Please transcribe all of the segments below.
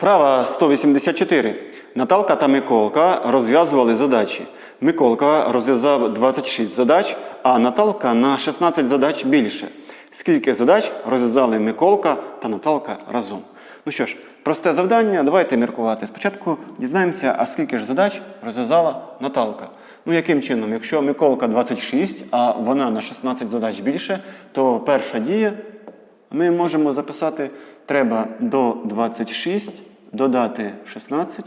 Вправа 184. Наталка та Миколка розв'язували задачі. Миколка розв'язав 26 задач, а Наталка на 16 задач більше. Скільки задач розв'язали Миколка та Наталка разом? Ну що ж, просте завдання, давайте міркувати. Спочатку дізнаємося, а скільки ж задач розв'язала Наталка. Ну, яким чином? Якщо Миколка 26, а вона на 16 задач більше, то перша дія ми можемо записати, треба до 26 додати 16.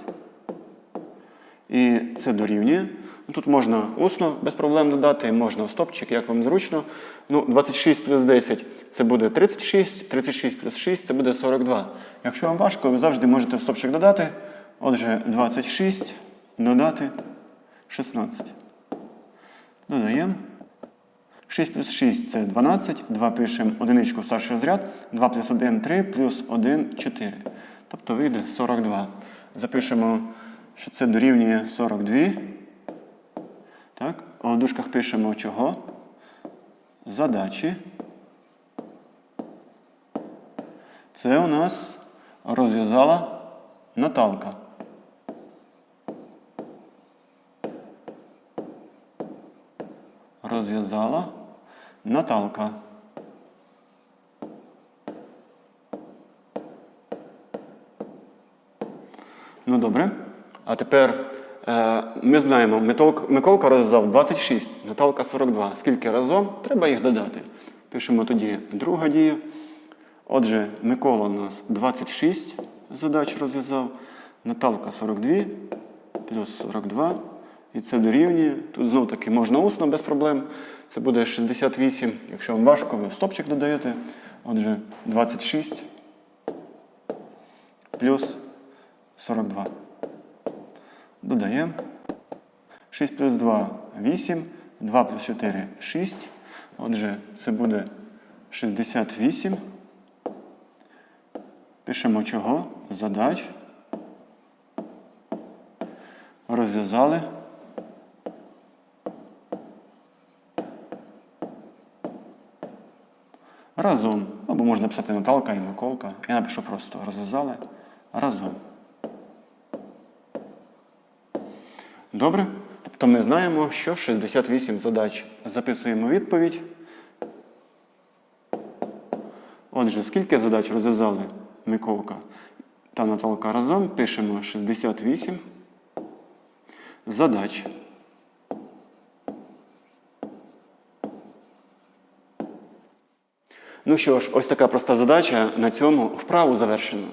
І це дорівнює. Ну, Тут можна усно без проблем додати, можна в стопчик, як вам зручно. Ну, 26 плюс 10 це буде 36, 36 плюс 6 це буде 42. Якщо вам важко, ви завжди можете стопчик додати. Отже, 26 додати 16. Додаємо. 6 плюс 6 це 12. 2 пишемо одиничку старший розряд. 2 плюс 1 3 плюс 1 4. Тобто вийде 42. Запишемо, що це дорівнює 42. Так, в дужках пишемо чого? Задачі. Це у нас розв'язала Наталка. Розв'язала Наталка. Ну добре. А тепер е, ми знаємо, Миколка розв'язав 26, Наталка 42. Скільки разом? Треба їх додати. Пишемо тоді друга дія. Отже, Микола у нас 26 задач розв'язав, Наталка 42 плюс 42. І це дорівнює. Тут знов таки можна усно без проблем. Це буде 68. Якщо вам важко, ви стопчик додаєте. Отже, 26 плюс 42. Додаємо. 6 плюс 2 8. 2 плюс 4 6. Отже, це буде 68. Пишемо чого? Задач. Розв'язали. Разом. Або можна писати Наталка і Миколка. Я напишу просто розв'язали разом. Добре? Тобто ми знаємо, що 68 задач. Записуємо відповідь. Отже, скільки задач розв'язали Миколка та Наталка разом? Пишемо 68 задач. Ну що ж, ось така проста задача. На цьому вправу завершено.